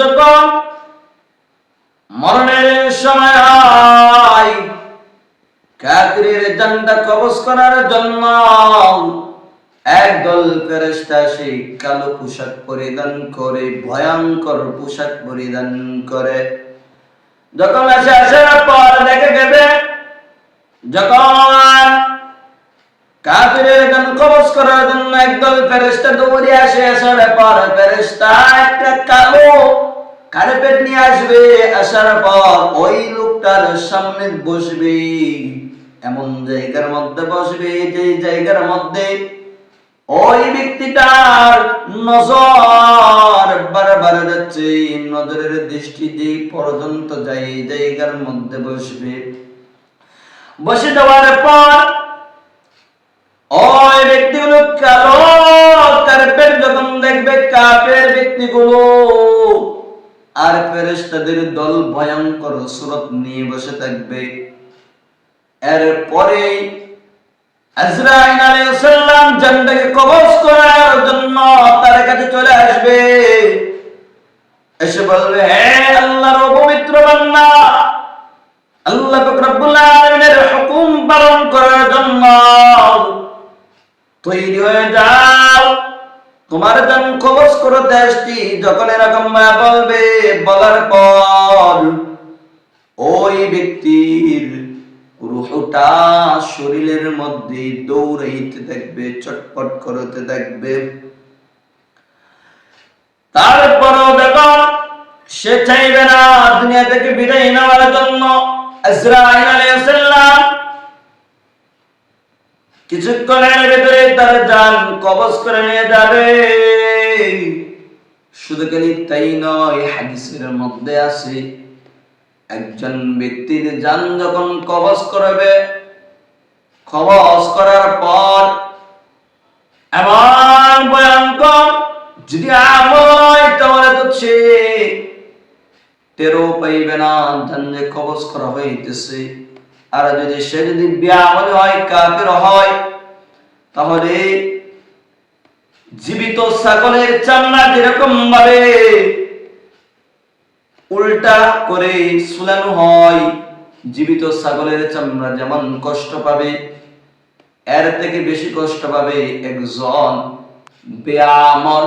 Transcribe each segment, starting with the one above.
যখন মরণের সময় হয়। কাফিরের জানটা কবজ করার জন্য একদল ফেরেশতা সেই কালো পোশাক পরিধান করে, ভয়ঙ্কর পোশাক পরিধান করে। যখন আসে আসার পর দেখে গেবে, যখন কাফিরের গান কবজ করার জন্য একদল ফেরেশতা দৌড়ে আসে, আসার পর ফেরেশতা একটা কালো কার্পেট নিয়ে আসবে, আসার পর ওই লোকটার সামনে বসবে। এমন জায়গার মধ্যে বসবে, যে জায়গার মধ্যে ওই ব্যক্তিটার নজর বারবার যাচ্ছে। নজরের দৃষ্টি যে পর্যন্ত যায় জায়গার মধ্যে বসবে। বসে যাওয়ার পর ওই ব্যক্তিগুলো কালো কার্পেট যখন দেখবে, কাপের ব্যক্তিগুলো আর ফেরেশতাদের দল ভয়ঙ্কর সুরত নিয়ে বসে থাকবে। আজরাইল আলাইহিস সালাম জান্নাকে কবজ করার জন্য তার কাছে চলে আসবে। এসে বলবে, হে আল্লাহর পবিত্র বান্দা, আল্লাহ রব্বুল আলামিনের হুকুম পালন করার জন্য তৈরি হয়ে যাও তোমার জন কবজ করো দেশটি, যখন এরকম মা বলবে, বলার পর ওই ব্যক্তির রুহটা শরীরের মধ্যে দৌড়াইতে থাকবে, চটপট করতে থাকবে। তারপরও দেখো, সে চাইবে না দুনিয়া থেকে বিদায় নেওয়ার জন্য। ইসরাইল আলাইহিস সালাম কিছুক্ষণের ভেতরে তার জান কবজ করে নিয়ে যাবে। শুধু খালি তাই নয়, হাদিসের মধ্যে আছে, একজন ব্যক্তির যান যখন কবজ করবে, কবজ করার পর এমন ভয়ঙ্কর যদি আমল হয় তাহলে তো সে টেরও পাইবে না জান যে কবজ করা হইতেছে। আর যদি সে যদি ব্যামল হয়, কাফের হয়, তাহলে জীবিত ছাগলের চামড়া যেরকম ভাবে উল্টা করে সুলানো হয়, জীবিত ছাগলের চামড়া যেমন কষ্ট পাবে, এর থেকে বেশি কষ্ট পাবে একজন বেআমল,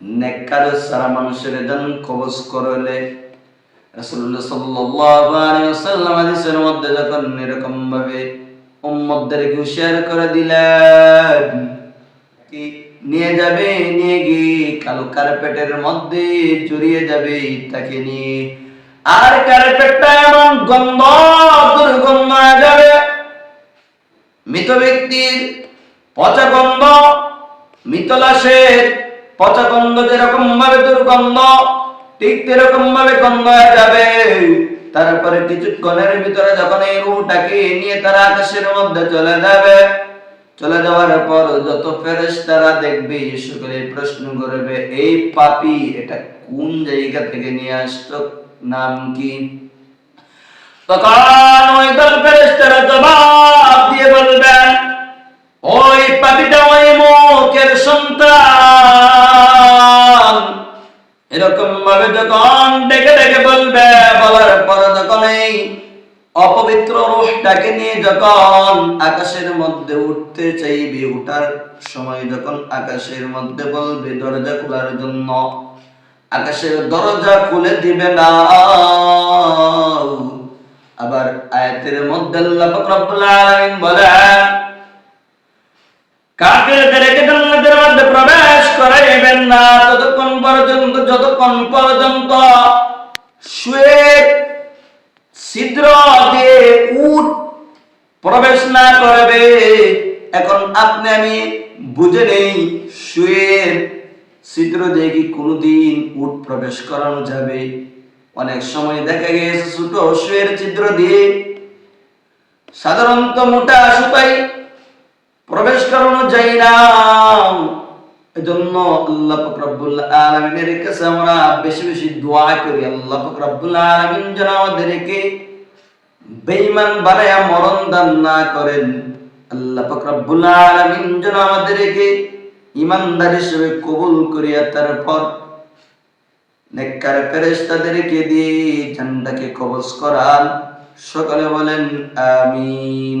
নেককার সারা মানুষের জন কবজ করলে মধ্যে যখন করে নিয়ে যাবে, নিয়ে গিয়ে কালো কার্পেটের মধ্যে যাবে তাকে আর কার্পেটটা গন্ধ, দুর্গন্ধ মৃত ব্যক্তির পচা গন্ধ মৃত লাশের পচা গন্ধ যেরকম ভাবে দুর্গন্ধ ঠিক এরকম ভাবে হয়ে যাবে, তারপরে কিছুক্ষণের ভিতরে যখন এই রুটাকে নিয়ে তারা আকাশের মধ্যে চলে যাবে, চলে যাওয়ার পর যত ফেরেশতারা দেখবে সকলে প্রশ্ন করবে, এই পাপি, এটা কোন জায়গা থেকে নিয়ে আসতো নাম কি? তখন এরকম ভাবে যখন ডেকে ডেকে বলবে, বলার পর যখন এই অপবিত্র রূহটাকে নিয়ে যখন আকাশের মধ্যে উঠতে চাইবে, উঠার সময় যখন আকাশের মধ্যে বলবে, দরজা খোলার জন্য, আকাশের দরজা খুলে দিবে না। আবার আয়াতের মধ্যে আল্লাহ পাক রব্বুল আলামিন বলেন কাফিরদেরকে জান্নাতের মধ্যে প্রবেশ করাইবেন না। ততক্ষণ পর্যন্ত, যতক্ষণ পর্যন্ত শুয়ে, ছিদ্র উট প্রবেশ না করবে, এখন আপনি আমি বুঝে নেই শুয়ের ছিদ্র দিয়ে কি কোনোদিন উট প্রবেশ করানো যাবে? অনেক সময় দেখা গেছে ছোট শুয়ের ছিদ্র দিয়ে সাধারণত মোটা সুতাই প্রবেশ করানো যায় না। এজন্য আল্লাহ পাক রব্বুল আলামিনের কাছে আমরা বেশি বেশি দোয়া করি। আল্লাহ পাক রব্বুল আলামিন যেন আমাদেরকে বেঈমান বানায়া মরণ দান না করেন। আল্লাহ পাক রব্বুল আলামিন যেন আমাদেরকে ইমানদার হিসেবে কবুল করিয়া তারপর নেককার ফেরেশতাদেরকে দিয়ে জানটাকে কবজ করান। সকলে বলেন, আমিন।